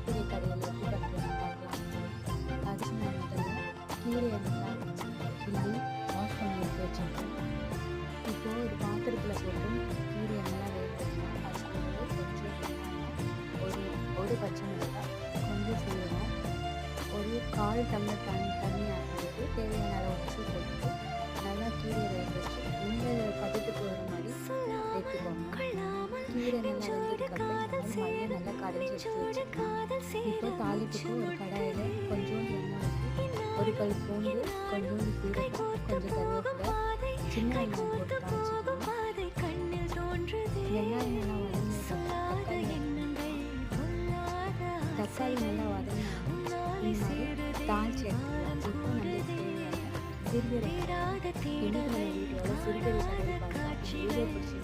பெரிய கடையில் எப்படி பண்ணுறாங்க அதுக்கு மட்டும் கீரை கிள்ளி வாஷ் பண்ணி எடுத்து ஒரு பாத்திரத்தில் போட்டு கீரை நல்லா வேகணும் ஒரு ஒரு பச்சை மிளகாய் கொஞ்சம் சீரகம் ஒரு கால் டம்ளர் தண்ணி தண்ணி ஆக்கிட்டு தேவையான அளவு வச்சு போட்டு நல்லா கீரை வேக வச்சு இந்த பதத்துக்கு வர மாதிரி எடுத்துக்கோங்க கீரை நல்லா வெந்ததுக்கப்புறம் நல்லா கரைச்சி எடுத்து வச்சுக்கோங்க இப்போ தாளிப்புக்கு ஒரு கடாயில் கொஞ்சோண்டு எண்ணெய் ஊற்றி ஒரு கல் பூண்டு கொஞ்சோண்டு சீரகம் கொஞ்சம் கருவேப்பிலை சின்ன வெங்காயம் போட்டு தாளிச்சுக்கோங்க வெங்காயம் நல்லா வதங்கினதுக்கப்புறம் தக்காளி நல்லா தாளிச்சு எடுத்துக்கலாம். இப்போ வீடியோ